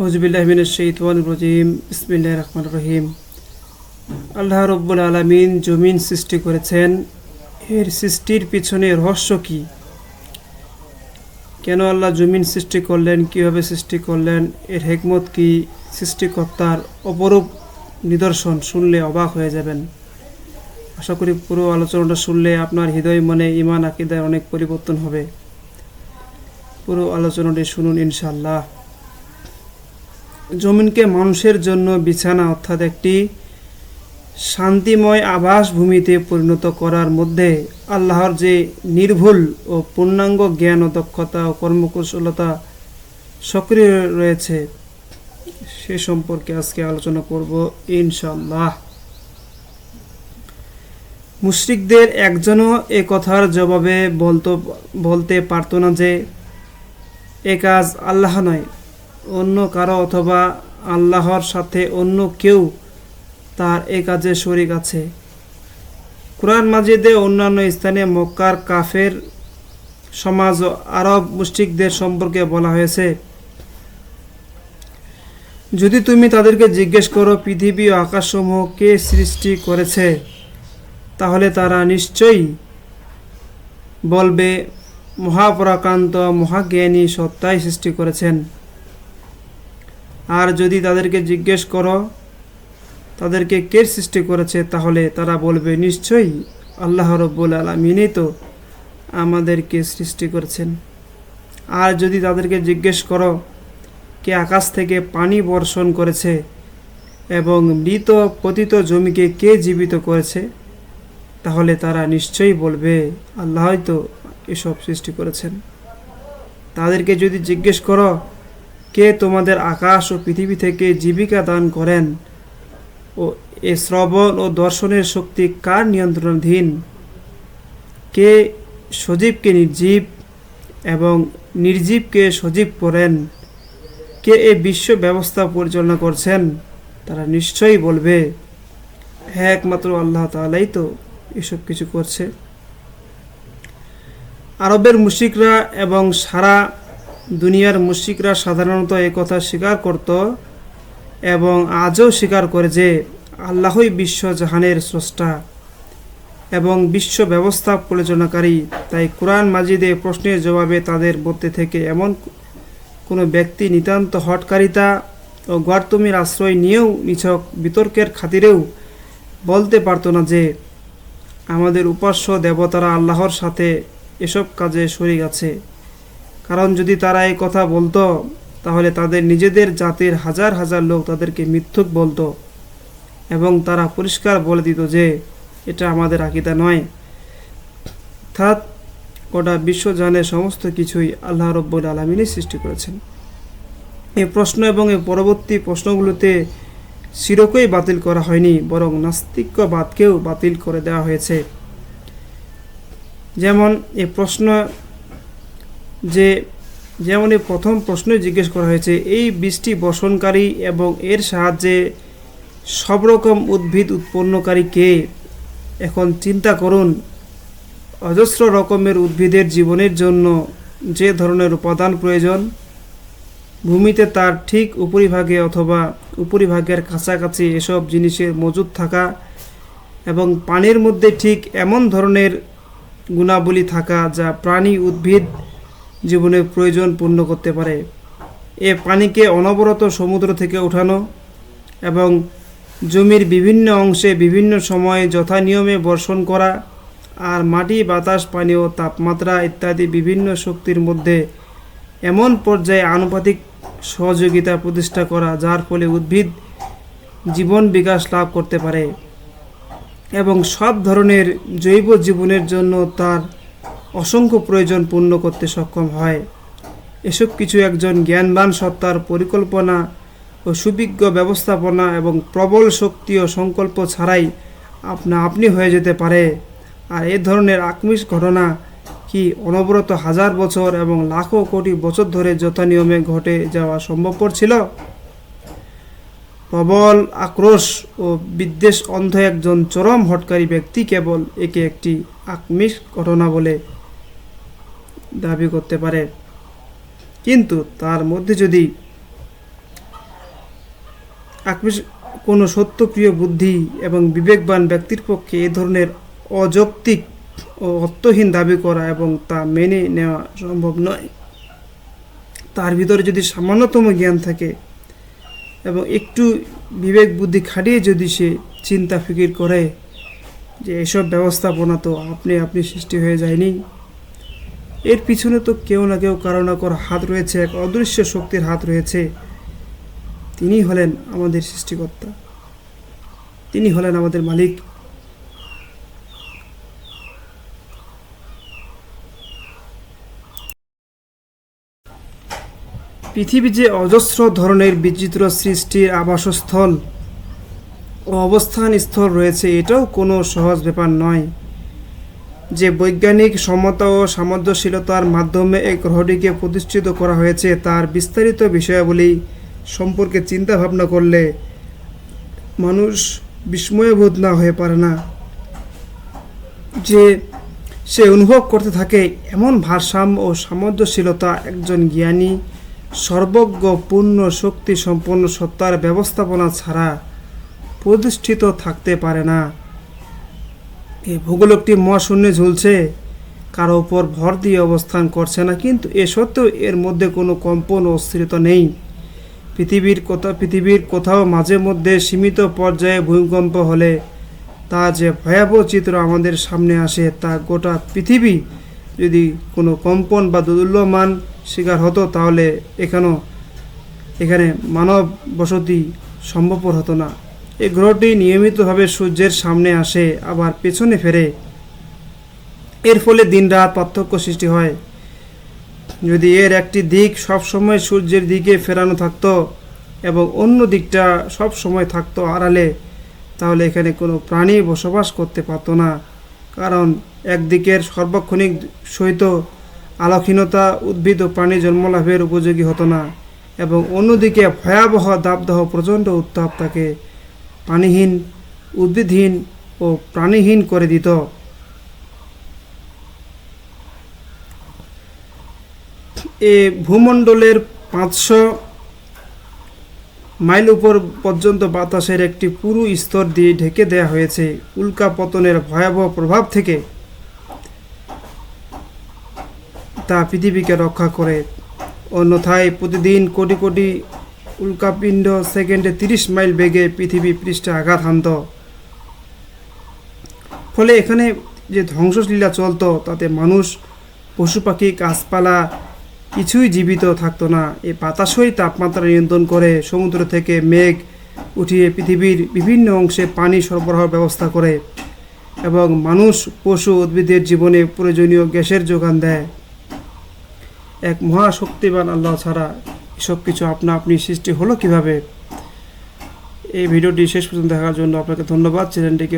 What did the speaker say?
রহমান রহিম আল্লাহ রব্বুল আলমিন জমিন সৃষ্টি করেছেন। এর সৃষ্টির পিছনে রহস্য কি? কেন আল্লাহ জমিন সৃষ্টি করলেন? কীভাবে সৃষ্টি করলেন? এর হেকমত কি? সৃষ্টিকর্তার অপরূপ নিদর্শন শুনলে অবাক হয়ে যাবেন। আশা করি পুরো আলোচনাটা শুনলে আপনার হৃদয়, মনে ইমান আকিদায় অনেক পরিবর্তন হবে। পুরো আলোচনাটি শুনুন ইনশাল্লাহ জমিনকে মানুষের জন্য বিছানা অর্থাৎ একটি শান্তিময় আবাস ভূমিতে পরিণত করার মধ্যে আল্লাহর যে নির্ভুল ও পূর্ণাঙ্গ জ্ঞান ও দক্ষতা ও কর্মকুশলতা সক্রিয় রয়েছে, সে সম্পর্কে আজকে আলোচনা করব ইনশাল্লাহ মুশরিকদের একজনও এ কথার জবাবে বলতো বলতে পারতো না যে, এ কাজ আল্লাহ নয় অন্য কারও অথবা আল্লাহর সাথে অন্য কেউ তার এ কাজে শরিক আছে। কোরআন মাজিদে অন্যান্য স্থানে মক্কার কাফের সমাজ ও আরব মুশরিকদের সম্পর্কে বলা হয়েছে, যদি তুমি তাদেরকে জিজ্ঞেস করো পৃথিবী ও আকাশসমূহ কে সৃষ্টি করেছে, তাহলে তারা নিশ্চয়ই বলবে, মহাপরাক্রান্ত, মহাজ্ঞানী সত্তাই সৃষ্টি করেছেন। আর যদি তাদেরকে জিজ্ঞেস করো, তাদেরকে কে সৃষ্টি করেছে, তাহলে তারা বলবে, নিশ্চয়ই আল্লাহ রব্বুল আলমিনই তো আমাদেরকে সৃষ্টি করেছেন। আর যদি তাদেরকে জিজ্ঞেস করো, কে আকাশ থেকে পানি বর্ষণ করেছে এবং মৃত পতিত জমিকে কে জীবিত করেছে, তাহলে তারা নিশ্চয়ই বলবে, আল্লাহই তো এসব সৃষ্টি করেছেন। তাদেরকে যদি জিজ্ঞেস করো কে তোমাদের আকাশ ও পৃথিবী থেকে জীবিকা দান করেন? ও এ শ্রবণ ও দর্শনের শক্তি কার নিয়ন্ত্রণাধীন? কে সজীবকে নির্জীব এবং নির্জীবকে সজীব করেন? কে এ বিশ্ব ব্যবস্থা পরিচালনা করছেন? তারা নিশ্চয়ই বলবে হ্যাঁ একমাত্র আল্লাহ তালাই তো এসব কিছু করছে। আরবের মুশিকরা এবং সারা দুনিয়ার মুশিকরা সাধারণত এই কথা স্বীকার করত এবং আজও স্বীকার করে যে আল্লাহই বিশ্ব জাহানের স্রষ্টা এবং বিশ্ব ব্যবস্থা পরিচালনাকারী তাই কোরআন মাজিদে প্রশ্নের জবাবে তাদের মধ্যে থেকে এমন কোনো ব্যক্তি নিতান্ত হটকারিতা ও গর্তমির আশ্রয় নিয়েও নিছক বিতর্কের খাতিরেও বলতে পারতো না যে আমাদের উপাস্য দেবতারা আল্লাহর সাথে এসব কাজে শরিক আছে। কারণ যদি তারা এই কথা বলতো, তাহলে তাদের নিজেদের জাতির হাজার হাজার লোক তাদেরকে মিথ্যুক বলতো এবং তারা পরিষ্কার বলে দিত যে এটা আমাদের আকিদা নয়। অর্থাৎ গোটা বিশ্বজানের সমস্ত কিছুই আল্লাহ রব্বুল আলমিনই সৃষ্টি করেছেন। এই প্রশ্ন এবং এই পরবর্তী প্রশ্নগুলোতে শিরকই বাতিল করা হয়নি, বরং নাস্তিক্যবাদকেও বাতিল করে দেওয়া হয়েছে। যেমন এই প্রশ্ন যে যেমন এই প্রথম প্রশ্ন জিজ্ঞেস করা হয়েছে, এই বৃষ্টি বসনকারী এবং এর সাহায্যে সব রকম উদ্ভিদ উৎপন্নকারী কে? এখন চিন্তা করুন, অজস্র রকমের উদ্ভিদের জীবনের জন্য যে ধরনের উপাদান প্রয়োজন, ভূমিতে তার ঠিক উপরিভাগে অথবা উপরিভাগের কাছাকাছি এসব জিনিসের মজুদ থাকা এবং পানির মধ্যে ঠিক এমন ধরনের গুণাবলী থাকা যা প্রাণী উদ্ভিদ জীবনের প্রয়োজন পূর্ণ করতে পারে। এ পানিকে অনবরত সমুদ্র থেকে উঠানো এবং জমির বিভিন্ন অংশে বিভিন্ন সময়ে যথা নিয়মে বর্ষণ করা আর মাটি, বাতাস, পানি ও তাপমাত্রা ইত্যাদি বিভিন্ন শক্তির মধ্যে এমন পর্যায়ে আনুপাতিক সহযোগিতা প্রতিষ্ঠা করা, যার ফলে উদ্ভিদ জীবন বিকাশ লাভ করতে পারে এবং সব ধরনের জৈব জীবনের জন্য তার অসংখ্য প্রয়োজন পূর্ণ করতে সক্ষম হয়। এসব কিছু একজন জ্ঞানবান সত্তার পরিকল্পনা ও সুবিজ্ঞ ব্যবস্থাপনা এবং প্রবল শক্তি ও সংকল্প ছাড়াই আপনা আপনি হয়ে যেতে পারে। আর এ ধরনের আকমিশ ঘটনা কি অনবরত হাজার বছর এবং লাখো কোটি বছর ধরে যথা নিয়মে ঘটে যাওয়া সম্ভবপর ছিল? প্রবল আক্রোশ ও বিদ্বেষ অন্ধ একজন চরম হটকারী ব্যক্তি কেবল একে একটি আকমিক ঘটনা বলে দাবি করতে পারে। কিন্তু তার মধ্যে যদি কোনো সত্যপ্রিয় বুদ্ধি এবং বিবেকবান ব্যক্তির পক্ষে এ ধরনের অযৌক্তিক ও অর্থহীন দাবি করা এবং তা মেনে নেওয়া সম্ভব নয়, তার ভিতরে যদি সামান্যতম জ্ঞান থাকে এবং একটু বিবেক বুদ্ধি খাটিয়ে যদি সে চিন্তা ফিকির করে যে এসব ব্যবস্থাপনা তো আপনি আপনি সৃষ্টি হয়ে যায়নি এর পিছনে তো কেউ না কেউ কারও না কারও হাত রয়েছে, এক অদৃশ্য শক্তির হাত রয়েছে। তিনি হলেন আমাদের সৃষ্টিকর্তা। তিনি হলেন আমাদের মালিক। পৃথিবী যে অজস্র ধরনের বিচিত্র সৃষ্টির আবাসস্থল ও অবস্থান স্থল রয়েছে, এটাও কোনো সহজ ব্যাপার নয়। যে বৈজ্ঞানিক সমতা ও সামঞ্জস্যশীলতার মাধ্যমে এই গ্রহটিকে প্রতিষ্ঠিত করা হয়েছে তার বিস্তারিত বিষয়াবলী সম্পর্কে চিন্তা ভাবনা করলে মানুষ বিস্ময়বোধ না হয়ে পারে না। যে সে অনুভব করতে থাকে, এমন ভারসাম্য ও সামঞ্জস্যশীলতা একজন জ্ঞানী সর্বজ্ঞ পূর্ণ শক্তি সম্পন্ন সত্তার ব্যবস্থাপনা ছাড়া প্রতিষ্ঠিত থাকতে পারে না। এই ভূগোলকটি মহাশূন্যে ঝুলছে। কারও ওপর ভর দিয়ে অবস্থান করছে না, কিন্তু এ সত্ত্বেও এর মধ্যে কোনো কম্পন অস্থিরতা নেই। পৃথিবীর কোথাও পৃথিবীর কোথাও মাঝে মধ্যে সীমিত পর্যায়ে ভূমিকম্প হলে তা যে ভয়াবহ চিত্র আমাদের সামনে আসে, তা গোটা পৃথিবী যদি কোনো কম্পন বা দুর্লমান শিকার হতো, তাহলে এখানেও এখানে মানব বসতি সম্ভবপর হতো না। এই গ্রহটি নিয়মিতভাবে সূর্যের সামনে আসে, আবার পেছনে ফেরে। এর ফলে দিনরাত পার্থক্য সৃষ্টি হয়। যদি এর একটি দিক সবসময় সূর্যের দিকে ফেরানো থাকতো এবং অন্য দিকটা সব সময় থাকতো আড়ালে, তাহলে এখানে কোনো প্রাণী বসবাস করতে পারতো না। কারণ একদিকের সর্বক্ষণিক সহিত আলোকহীনতা উদ্ভিদ ও প্রাণী জন্মলাভের উপযোগী হতো না এবং অন্যদিকে ভয়াবহ দাবদাহ প্রচণ্ড উত্তাপ তাকে পানিহীন উদ্ভিদহীন ও প্রাণীহীন করে দিত। এ ভূমণ্ডলের পাঁচশো মাইল উপর পর্যন্ত বাতাসের একটি পুরু স্তর দিয়ে ঢেকে দেয়া হয়েছে উল্কা পতনের ভয়াবহ প্রভাব থেকে। তা পৃথিবীকে রক্ষা করে। অন্যথায় প্রতিদিন কোটি কোটি উল্কাপিণ্ড সেকেন্ডে তিরিশ মাইল বেগে পৃথিবী পৃষ্ঠে আঘাত হানত ফলে এখানে যে ধ্বংসলীলা চলতো, তাতে মানুষ পশু পাখি গাছপালা, কিছুই জীবিত থাকতো না। এই বাতাসই তাপমাত্রা নিয়ন্ত্রণ করে, সমুদ্র থেকে মেঘ উঠিয়ে পৃথিবীর বিভিন্ন অংশে পানি সরবরাহ ব্যবস্থা করে এবং মানুষ, পশু, উদ্ভিদের জীবনে প্রয়োজনীয় গ্যাসের যোগান দেয়। এক মহাশক্তিবান আল্লাহ ছাড়া এসব কিছু আপনা আপনি সৃষ্টি হলো কীভাবে? এই ভিডিওটি শেষ পর্যন্ত দেখার জন্য আপনাকে ধন্যবাদ। চ্যানেলটিকে